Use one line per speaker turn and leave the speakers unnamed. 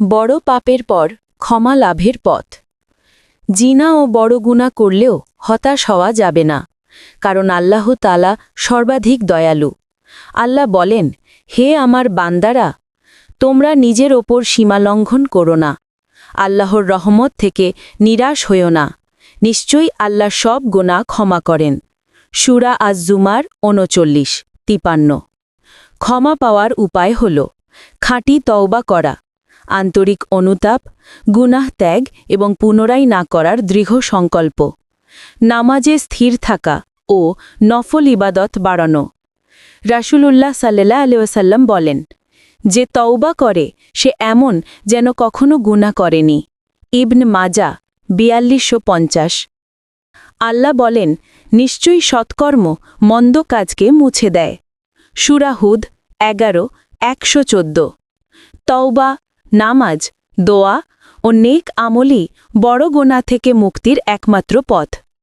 বড় পাপের পর ক্ষমা লাভের পথ। জিনা ও বড় গুণা করলেও হতাশ হওয়া যাবে না, কারণ আল্লাহ তালা সর্বাধিক দয়ালু। আল্লাহ বলেন, হে আমার বান্দারা, তোমরা নিজের ওপর সীমালঙ্ঘন করো না। আল্লাহর রহমত থেকে নিরাশ হইও না। নিশ্চয়ই আল্লাহ সব গোনা ক্ষমা করেন। সুরা আজ জুমার উনচল্লিশ তিপান্ন। ক্ষমা পাওয়ার উপায় হল, খাঁটি তওবা করা। আন্তরিক অনুতাপ, গুনাহ ত্যাগ এবং পুনরায় না করার দৃঢ় সংকল্প। নামাজে স্থির থাকা ও নফল ইবাদত বাড়ানো। রাসূলুল্লাহ সাল্লাহ আলিয়াসাল্লাম বলেন, যে তওবা করে, সে এমন যেন কখনো গুনাহ করেনি। ইবন মাজা, বিয়াল্লিশশো পঞ্চাশ। আল্লাহ বলেন, নিশ্চয়ই সৎকর্ম মন্দ কাজকে মুছে দেয়। সুরাহুদ এগারো, একশো চোদ্দ। তওবা নামাজ দোয়া ও নেক আমলই বড় গোনা থেকে মুক্তির একমাত্র পথ।